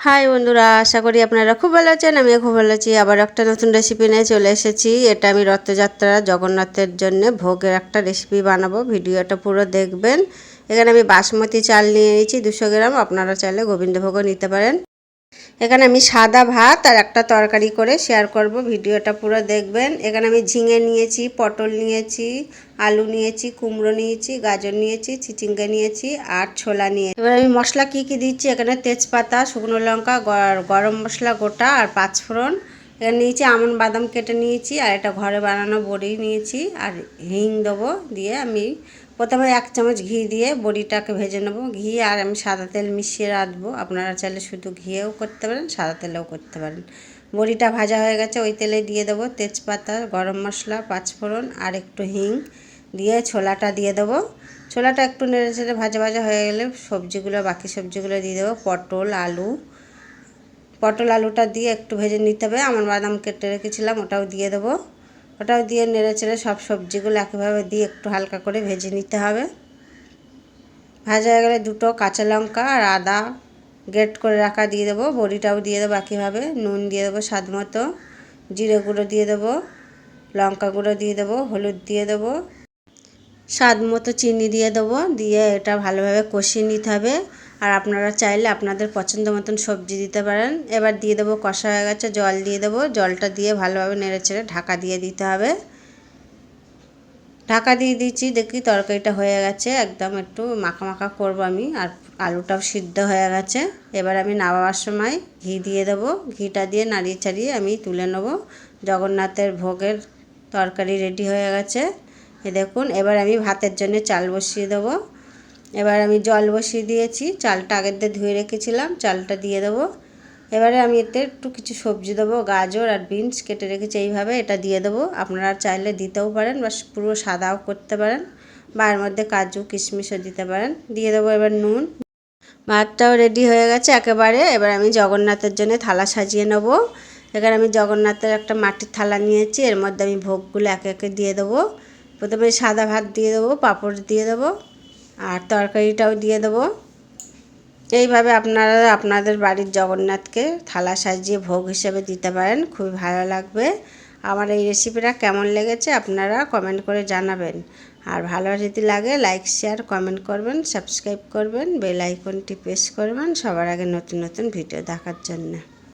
High বন্ধুরা, আশা করি আপনারা খুব ভালো আছেন, আমিও খুব ভালো আছি। আবার একটা নতুন রেসিপি নিয়ে চলে এসেছি। এটা আমি রথযাত্রা জগন্নাথের জন্য ভোগের একটা রেসিপি বানাবো। ভিডিওটা পুরো দেখবেন। এখানে আমি বাসমতি চাল নিয়ে নিয়েছি, দুশো গ্রাম। আপনারা চাইলে গোবিন্দভোগও নিতে পারেন। এখানে আমি সাদা ভাত আর একটা তরকারি করে শেয়ার করব, ভিডিওটা পুরো দেখবেন। এখানে আমি ঝিঙে নিয়েছি, পটল নিয়েছি, আলু নিয়েছি, কুমড়ো নিয়েছি, গাজর নিয়েছি চিচিঙ্গা নিয়েছি আর ছোলা নিয়ে এবার আমি মশলা কি কি দিচ্ছি? এখানে তেজপাতা, শুকনো লঙ্কা গরম মশলা গোটা আর পাঁচফোড়ন এখানে নিয়েছি, আমন বাদাম কেটে নিয়েছি, আর এটা ঘরে বানানো বড়ি নিয়েছি, আর হিং দেবো দিয়ে আমি প্রথমে এক চামচ ঘি দিয়ে বড়িটাকে ভেজে নেব। ঘি আর আমি সাদা তেল মিশিয়ে রাখব আপনারা চাইলে শুধু ঘিয়েও করতে পারেন, সাদা তেলেও করতে পারেন। বড়িটা ভাজা হয়ে গেছে, ওই তেলে দিয়ে দেবো তেজপাতা, গরম মশলা, পাঁচফোড়ন, আর একটু হিং দিয়ে ছোলাটা দিয়ে দেবো। ছোলাটা একটু নেড়ে চেড়ে ভাজা ভাজা হয়ে গেলে সবজিগুলো, বাকি সবজিগুলো দিয়ে দেবো, পটল, আলু পটল আলুটা দিয়ে একটু ভেজে নিতে হবে। আমার বাদাম কেটে রেখেছিলাম, ওটাও দিয়ে দেবো। ওটাও দিয়ে নেড়ে চেড়ে সব সবজিগুলো একইভাবে দিয়ে একটু হালকা করে ভেজে নিতে হবে। ভাজা হয়ে গেলে দুটো কাঁচা লঙ্কা আর আদা গ্রেট করে রাখা দিয়ে দেবো। বড়িটাও দিয়ে দেবো একইভাবে। নুন দিয়ে দেবো স্বাদ মতো। জিরে গুঁড়ো দিয়ে দেবো। লঙ্কা গুঁড়ো দিয়ে দেবো। হলুদ দিয়ে দেবো। স্বাদ মতো চিনি দিয়ে দেবো। দিয়ে এটা ভালোভাবে কষিয়ে নিতে হবে। আর আপনারা চাইলে আপনাদের পছন্দ মতন সবজি দিতে পারেন। এবার দিয়ে দেবো কষা হয়ে গেছে, জল দিয়ে দেবো। জলটা দিয়ে ভালোভাবে নেড়ে চেড়ে ঢাকা দিয়ে দিতে হবে। ঢাকা দিয়ে দিচ্ছি, দেখি তরকারিটা হয়ে গেছে। একদম একটু মাখা মাখা করব আমি, আর আলুটাও সিদ্ধ হয়ে গেছে। এবার আমি নামাবার সময় ঘি দিয়ে দেবো। ঘিটা দিয়ে নাড়িয়ে ছাড়িয়ে আমি তুলে নেব। জগন্নাথের ভোগের তরকারি রেডি হয়ে গেছে। এ দেখুন, এবার আমি ভাতের জন্য চাল বসিয়ে দেবো। এবার আমি জল বসিয়ে দিয়েছি, চালটা আগের দিয়ে ধুয়ে রেখেছিলাম, চালটা দিয়ে দেবো। এবারে আমি এতে একটু কিছু সবজি দেবো, গাজর আর বিনস কেটে রেখেছি এইভাবে, এটা দিয়ে দেবো। আপনারা চাইলে দিতেও পারেন বা পুরো সাদাও করতে পারেন বা এর মধ্যে কাজু, কিশমিশও দিতে পারেন। দিয়ে দেবো এবার নুন। ভাতটাও রেডি হয়ে গেছে একেবারে। এবার আমি জগন্নাথের জন্য থালা সাজিয়ে নেব। এখানে আমি জগন্নাথের একটা মাটির থালা নিয়েছি, এর মধ্যে আমি ভোগগুলো একে একে দিয়ে দেবো। প্রথমে সাদা ভাত দিয়ে দেবো, পাঁপড় দিয়ে দেবো। আর তরকারিটাও দিয়ে দেবো। এইভাবে আপনারা আপনাদের বাড়ির জগন্নাথকে থালা সাজিয়ে ভোগ হিসেবে দিতে পারেন, খুবই ভালো লাগবে। আমার এই রেসিপিটা কেমন লেগেছে আপনারা কমেন্ট করে জানাবেন। আর ভালো যদি লাগে লাইক শেয়ার কমেন্ট করবেন সাবস্ক্রাইব করবেন বেল আইকনটি প্রেস করবেন সবার আগে নতুন নতুন ভিডিও দেখার জন্য।